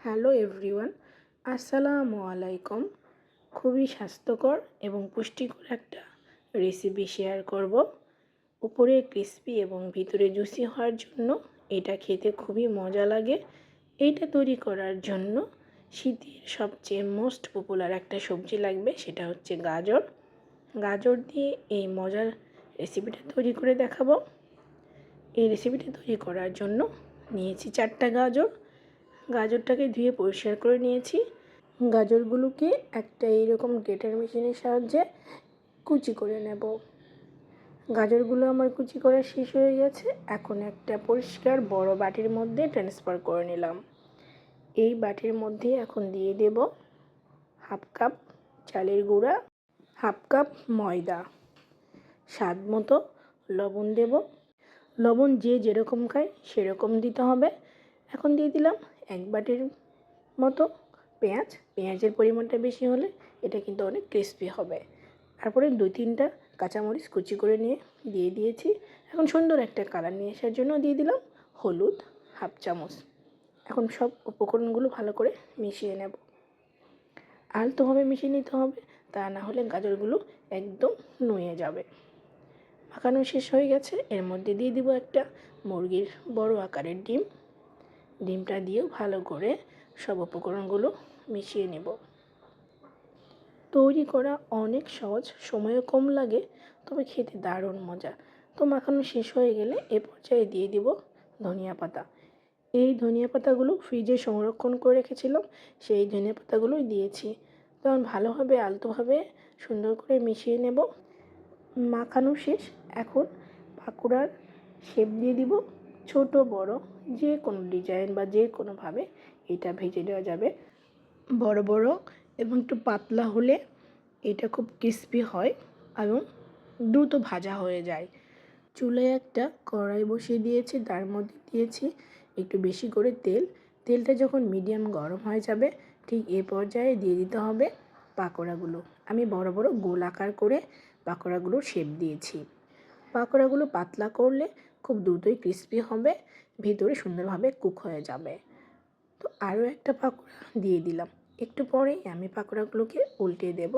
Hello everyone, আসসালামু আলাইকুম। খুবই স্বাস্থ্যকর এবং পুষ্টিকর একটা রেসিপি শেয়ার করব। উপরে ক্রিস্পি এবং ভিতরে জুসি হওয়ার জন্য এটা খেতে খুবই মজা লাগে। এইটা তৈরি করার জন্য শীতের সবচেয়ে মোস্ট পপুলার একটা সবজি লাগবে, সেটা হচ্ছে গাজর। গাজর দিয়ে এই মজার রেসিপিটা তৈরি করে দেখাবো। এই রেসিপিটা তৈরি করার জন্য নিয়েছি চারটা গাজর। গাজরটাকে ধুয়ে পরিষ্কার করে নিয়েছি। গাজরগুলোকে একটা এইরকম গ্রেটার মেশিনের সাহায্যে কুচি করে নেব। গাজরগুলো আমার কুচি করা শেষ হয়ে গেছে। এখন একটা পরিষ্কার বড় বাটির মধ্যে ট্রান্সফার করে নিলাম। এই বাটির মধ্যে এখন দিয়ে দেব হাফ কাপ চালের গুঁড়া, হাফ কাপ ময়দা। স্বাদ মতো লবণ দেব। লবণ যে যেরকম খায় সেরকম দিতে হবে। এখন দিয়ে দিলাম এক বাটির মতো পেঁয়াজ, পেঁয়াজের পরিমাণটা বেশি হলে এটা কিন্তু অনেক ক্রিস্পি হবে। তারপরে দুই তিনটা কাঁচামরিচ কুচি করে নিয়ে দিয়ে দিয়েছি। এখন সুন্দর একটা কালার নিয়ে আসার জন্য দিয়ে দিলাম হলুদ হাফ চামচ। এখন সব উপকরণগুলো ভালো করে মিশিয়ে নেব। আলতোভাবে মিশিয়ে নিতে হবে, তা না হলে গাজরগুলো একদম নুয়ে যাবে। মাখানো শেষ হয়ে গেছে, এর মধ্যে দিয়ে দিব একটা মুরগির বড় আকারের ডিম। ডিমটা দিয়েও ভালো করে সব উপকরণগুলো মিশিয়ে নেব। তৈরি করা অনেক সহজ, সময়ও কম লাগে, তবে খেতে দারুণ মজা। তো মাখানো শেষ হয়ে গেলে এ পর্যায়ে দিয়ে দিব ধনিয়া পাতা। এই ধনিয়া পাতাগুলো ফ্রিজে সংরক্ষণ করে রেখেছিলাম, সেই ধনিয়া পাতাগুলোই দিয়েছি। তখন ভালোভাবে আলতোভাবে সুন্দর করে মিশিয়ে নেব। মাখানো শেষ, এখন পাকোড়ার শেপ দিয়ে দিব। ছোট, বড়, যে কোনো ডিজাইন বা যে কোনোভাবে এটা ভেজে নেওয়া যাবে। বড় বড় এবং একটু পাতলা হলে এটা খুব ক্রিস্পি হয় এবং দ্রুত ভাজা হয়ে যায়। চুলায় একটা কড়াই বসিয়ে দিয়েছি, তার মধ্যে দিয়েছি একটু বেশি করে তেল। তেলটা যখন মিডিয়াম গরম হয়ে যাবে, ঠিক এ পর্যায়ে দিয়ে দিতে হবে পাকোড়াগুলো। আমি বড় বড় গোল আকার করে পাকোড়াগুলো শেপ দিয়েছি। পাকোড়াগুলো পাতলা করলে খুব দ্রুতই ক্রিস্পি হবে, ভেতরে সুন্দরভাবে কুক হয়ে যাবে। তো আরও একটা পাকোড়া দিয়ে দিলাম। একটু পরেই আমি পাকোড়াগুলোকে উল্টে দেব।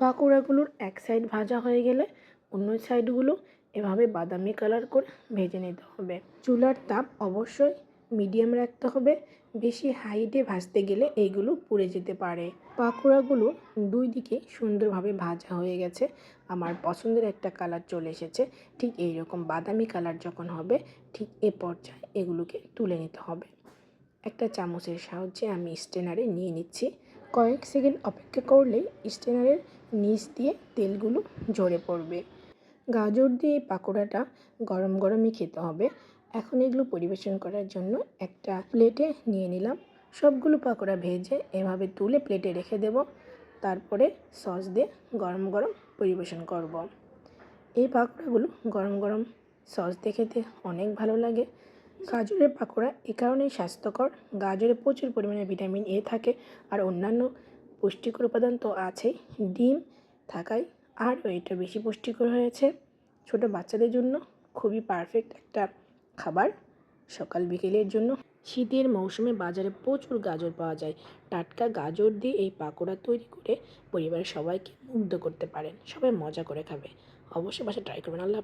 পাকোড়াগুলোর এক সাইড ভাজা হয়ে গেলে অন্য সাইডগুলো এভাবে বাদামি কালার করে ভেজে নিতে হবে। চুলার তাপ অবশ্যই মিডিয়াম রাখতে হবে। বেশি হাইটে ভাজতে গেলে এইগুলো পুড়ে যেতে পারে। পাকোড়াগুলো দুই দিকে সুন্দরভাবে ভাজা হয়ে গেছে। আমার পছন্দের একটা কালার চলে এসেছে। ঠিক এই রকম বাদামি কালার যখন হবে, ঠিক এ পর্যায়ে এগুলোকে তুলে নিতে হবে। একটা চামচের সাহায্যে আমি স্টেনারে নিয়ে নিচ্ছি। কয়েক সেকেন্ড অপেক্ষা করলেই স্টেনারের নিচ দিয়ে তেলগুলো ঝরে পড়বে। গাজর দিয়ে পাকোড়াটা গরম গরমই খেতে হবে। এখন এগুলো পরিবেশন করার জন্য একটা প্লেটে নিয়ে নিলাম। সবগুলো পাকোড়া ভেজে এভাবে তুলে প্লেটে রেখে দেব। তারপরে সস দিয়ে গরম গরম পরিবেশন করব। এই পাকোড়াগুলো গরম গরম সস দিয়ে খেতে অনেক ভালো লাগে। গাজরের পাকোড়া এ কারণেই স্বাস্থ্যকর। গাজরে প্রচুর পরিমাণে ভিটামিন এ থাকে আর অন্যান্য পুষ্টিকর উপাদান তো আছেই। ডিম থাকায় আরও এটা বেশি পুষ্টিকর হয়েছে। ছোট বাচ্চাদের জন্য খুবই পারফেক্ট একটা খাবার সকাল বিকেলের জন্য। শীতের মৌসুমে বাজারে প্রচুর গাজর পাওয়া যায়। টাটকা গাজর দিয়ে এই পাকোড়া তৈরি করে পরিবারের সবাইকে মুগ্ধ করতে পারেন। সবাই মজা করে খাবে। অবশ্যই বাসা ট্রাই করবেন। আল্লাহ